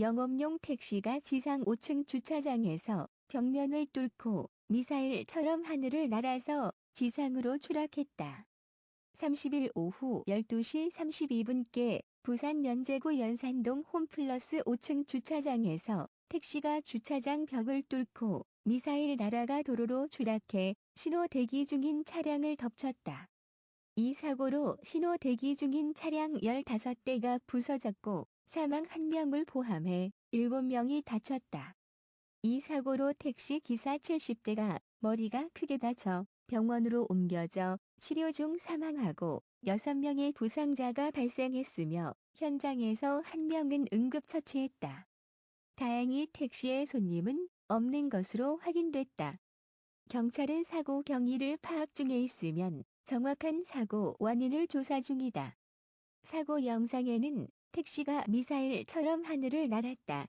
영업용 택시가 지상 5층 주차장에서 벽면을 뚫고 미사일처럼 하늘을 날아서 지상으로 추락했다. 30일 오후 12시 32분께 부산 연제구 연산동 홈플러스 5층 주차장에서 택시가 주차장 벽을 뚫고 미사일 나라가 도로로 추락해 신호 대기 중인 차량을 덮쳤다. 이 사고로 신호 대기 중인 차량 15대가 부서졌고 사망 1명을 포함해 7명이 다쳤다. 이 사고로 택시 기사 70대가 머리가 크게 다쳐 병원으로 옮겨져 치료 중 사망하고 6명의 부상자가 발생했으며 현장에서 1명은 응급처치했다. 다행히 택시의 손님은 없는 것으로 확인됐다. 경찰은 사고 경위를 파악 중에 있으면 정확한 사고 원인을 조사 중이다. 사고 영상에는 택시가 미사일처럼 하늘을 날았다.